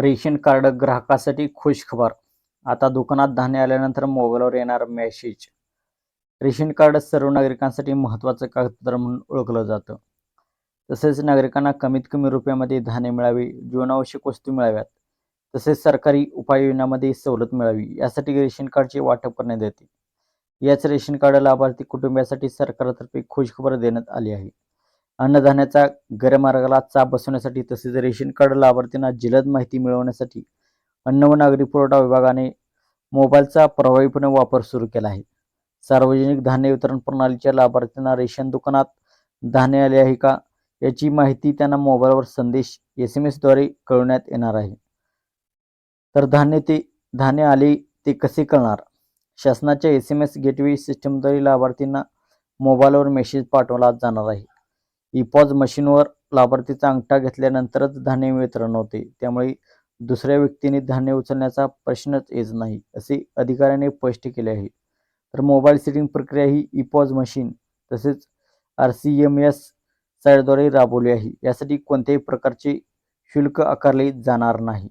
Ration card ग्राहकासाठी खुशखबर. आता दुकानात धान्य आल्यानंतर मोबाईलवर येणार मेसेज. रेशन कार्ड सर्व नागरिकांसाठी महत्त्वाचं कागदपत्र म्हणून ओळखलं जातं. तसेच नागरिकांना कमीत कमी रुपयामध्ये धान्य मिळावे जीवनावश्यक वस्तू मिळाव्यात. तसेच सरकारी उपाययोजनामध्ये सवलत मिळावी यासाठी रेशन कार्डचे वाटप करण्यात येते. याच रेशन कार्ड लाभार्थी कुटुंबियासाठी सरकारतर्फे खुशखबर देण्यात आली आहे. अन्नधान्याचा गैरमार्गाला चाप बसवण्यासाठी तसेच रेशन कार्ड लाभार्थींना जलद माहिती मिळवण्यासाठी अन्न व नागरी पुरवठा विभागाने मोबाईलचा प्रभावीपणे वापर सुरू केला आहे. सार्वजनिक धान्य वितरण प्रणालीच्या लाभार्थ्यांना रेशन दुकानात धान्य आले आहे का याची माहिती त्यांना मोबाईलवर संदेश एस एम एसद्वारे कळवण्यात येणार आहे. तर धान्य ते धान्य आले ते कसे कळणार? शासनाच्या एस एम एस गेटवे सिस्टमद्वारे लाभार्थींना मोबाईलवर मेसेज पाठवला जाणार आहे. इपॉज मशीनवर लाभार्थीचा अंगठा घेतल्यानंतरच धान्य वितरण होते. त्यामुळे दुसऱ्या व्यक्तीने धान्य उचलण्याचा प्रश्नच येत नाही असे अधिकाऱ्याने स्पष्ट केले आहे. तर मोबाईल सेटिंग प्रक्रिया ही इपॉज मशीन तसेच आर सी एम एस साईटद्वारे राबवली आहे. यासाठी कोणत्याही प्रकारचे शुल्क आकारले जाणार नाही.